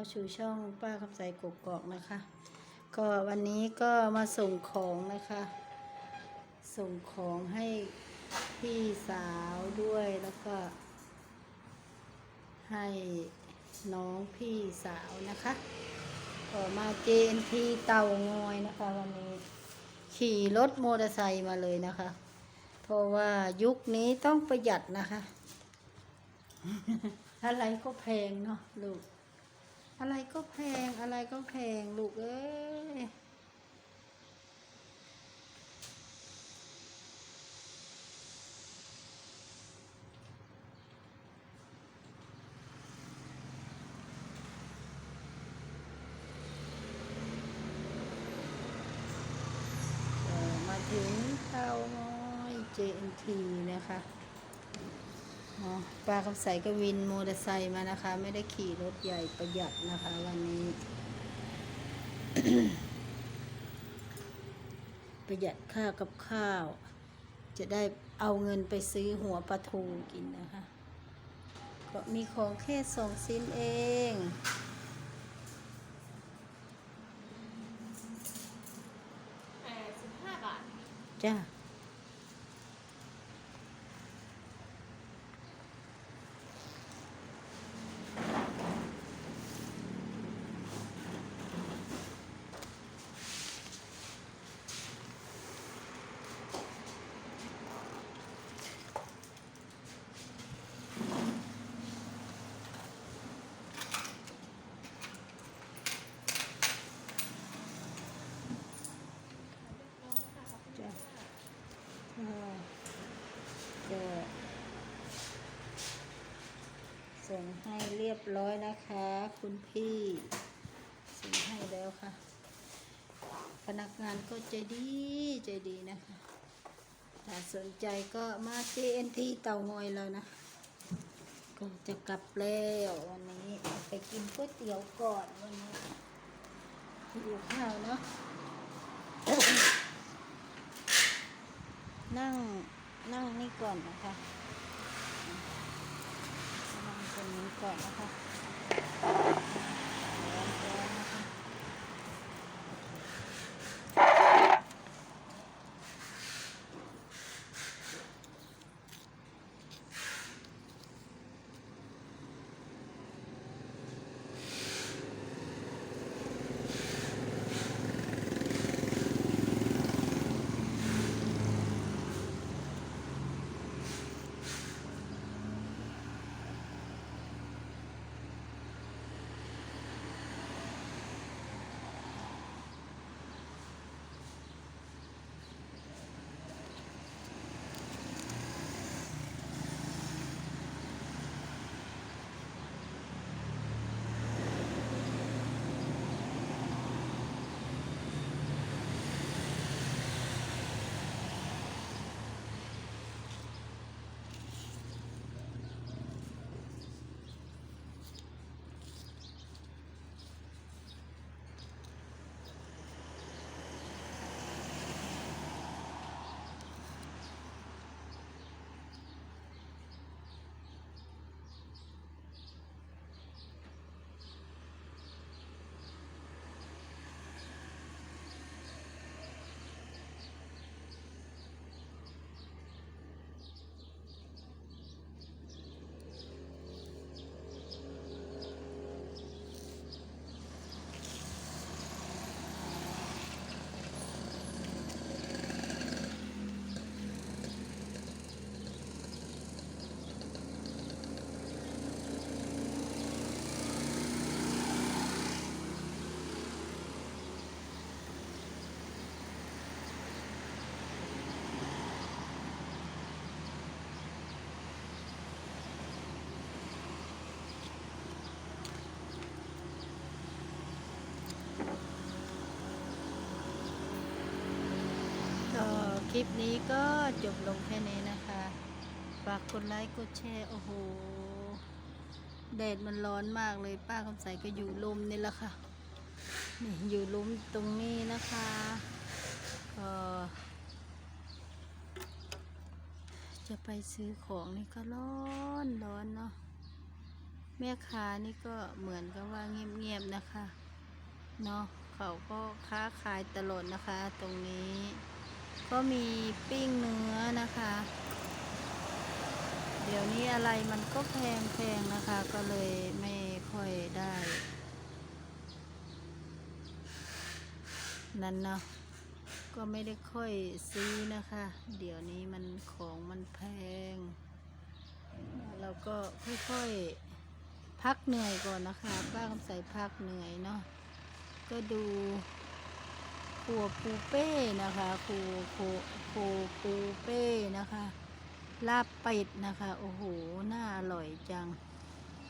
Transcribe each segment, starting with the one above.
าสู่ช่องป้าคำใสกกอกนะคะ ก็วันนี้ก็มาส่งของนะคะ ส่งของให้พี่สาวด้วยแล้วก็ ให้น้องพี่สาวนะคะก็มาเจนที่เตางอยนะคะ วันนี้ขี่รถมอเตอร์ไซค์มาเลยนะคะ เพราะว่ายุคนี้ต้องประหยัดนะคะ อะไรก็แพงเนาะลูก อะไรก็แพงอะไรก็แพงลูกเอ้ยเอ่อมาถึงเตางอย JNT นะคะ อ๋อป้าคำใสก็วินมอเตอร์ไซค์มานะคะ ไม่ได้ขี่รถใหญ่ประหยัดนะคะ วันนี้ ประหยัดค่ากับข้าว จะได้เอาเงินไปซื้อหัวปลาทูกินนะคะ ก็มีของแค่สองสิ้นเองแปดสิบห้าบาทจ้า จ้ะอ่าก็ส่งให้เรียบร้อยนะคะ คุณพี่ส่งให้แล้วค่ะ พนักงานก็ใจดีใจดีนะคะ ถ้าสนใจก็มา JNT เตางอยแล้วนะ ก็จะกลับแล้ววันนี้ไปกินก๋วยเตี๋ยวก่อนวันนี้หิวข้าวเนาะนั่งนั่งนี่ก่อนนะคะ นั่งตรงนี้ก่อนนะคะ คลิปนี้ก็จบลงแค่นี้นะคะ ฝากกดไลค์กดแชร์ โอ้โหแดดมันร้อนมากเลยป้าคำใสก็อยู่ลมนี่แหละค่ะนี่อยู่ลมตรงนี้นะคะก็จะไปซื้อของนี่ก็ร้อนร้อนเนาะแม่ค้านี่ก็เหมือนกับว่าเงียบๆนะคะเนาะเขาก็ค้าขายตลอดนะคะตรงนี้ ก็มีปิ้งเนื้อนะคะ เดี๋ยวนี้อะไรมันก็แพงแพงนะคะ ก็เลยไม่ค่อยได้ นั่นเนาะก็ไม่ได้ค่อยซื้อนะคะ เดี๋ยวนี้มันของมันแพง เราก็ค่อยๆพักเหนื่อยก่อนนะคะป้าคำใส่พักเหนื่อยเนาะก็ดู รัวปูเป้นะคะครัวครัวครัวปูเป้นะคะ ลาบเป็ดนะคะ โอ้โห น่าอร่อยจัง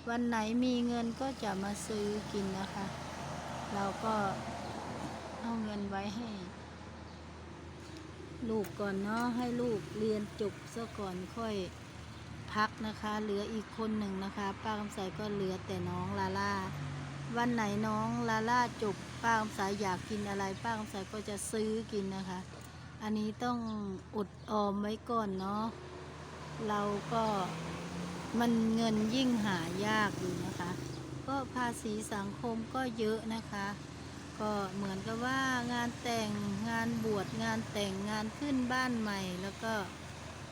วันไหนมีเงินก็จะมาซื้อกินนะคะ เราก็เอาเงินไว้ให้ ลูกก่อนเนาะ ให้ลูกเรียนจบซะก่อนค่อยพักนะคะ เหลืออีกคนหนึ่งนะคะ ป้าคำใสก็เหลือแต่น้องลาล่า วันไหนน้องลาล่าจบ ป้าคำใสอยากกินอะไร ป้าคำใสก็จะซื้อกินนะคะ อันนี้ต้องอดออมไว้ก่อนเนาะเราก็มันเงินยิ่งหายากอยู่นะคะ ก็ภาษีสังคมก็เยอะนะคะ ก็เหมือนกับว่างานแต่งงานบวชงานแต่งงานขึ้นบ้านใหม่ แล้วก็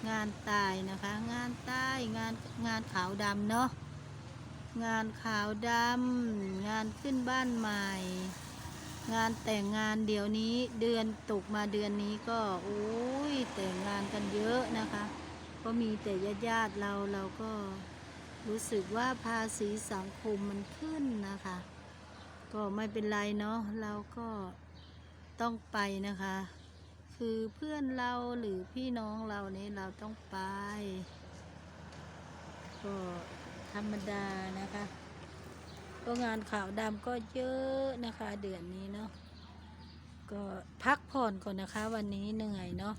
งานตายนะคะ งานใต้งานงานขาวดำเนาะงานขาวดำงานขึ้นบ้านใหม่ งานแต่งงานเดี๋ยวนี้เดือนตกมาเดือนนี้ก็โอ้ยแต่งงานกันเยอะนะคะ ก็มีแต่ญาติญาติเราเราก็รู้สึกว่าภาษีสังคมมันขึ้นนะคะ ก็ไม่เป็นไรเนาะเราก็ต้องไปนะคะ คือเพื่อนเราหรือพี่น้องเราเนี่ยเราต้องไป ก็ธรรมดานะคะ ก็งานขาวดำก็เยอะนะคะ เดือนนี้เนาะก็พักผ่อนก่อนนะคะ วันนี้เหนื่อยเนาะ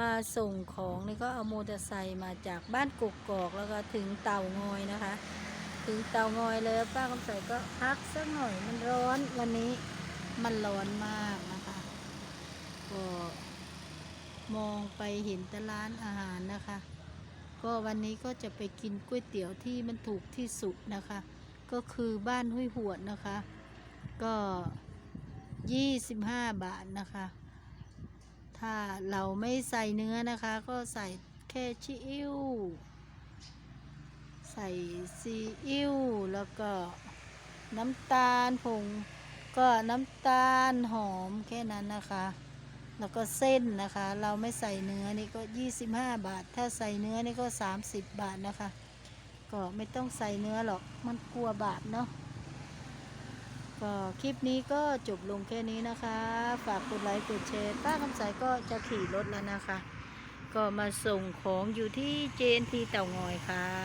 มาส่งของนี่ก็เอามอเตอร์ไซค์มาจากบ้านกกอกแล้วก็ถึงเต่างอยนะคะ ถึงเตางอยเลยป้าคำใสก็พักสักหน่อยมันร้อนวันนี้มันร้อนมากนะคะก็มองไปเห็นตร้านอาหารนะคะ ก็วันนี้ก็จะไปกินก๋วยเตี๋ยวที่มันถูกที่สุดนะคะ ก็คือบ้านห้วยหวดนะคะ ก็25บาทนะคะ ถ้าเราไม่ใส่เนื้อนะคะ ก็ใส่แค่ชิอิ้ว ใส่ซีอิ๊วแล้วก็น้ำตาลผงก็น้ำตาลหอมแค่นั้นนะคะ แล้วก็เส้นนะคะ เราไม่ใส่เนื้อนี่ก็ 25 บาท ถ้าใส่เนื้อนี่ก็ 30 บาทนะคะ ก็ไม่ต้องใส่เนื้อหรอกมันกลัวบาปเนาะก็คลิปนี้ก็จบลงแค่นี้นะคะ ฝากกดไลค์กดแชร์ป้าคำสายก็จะขี่รถแล้วนะคะ ก็มาส่งของอยู่ที่เจนทีเต่างอยค่ะ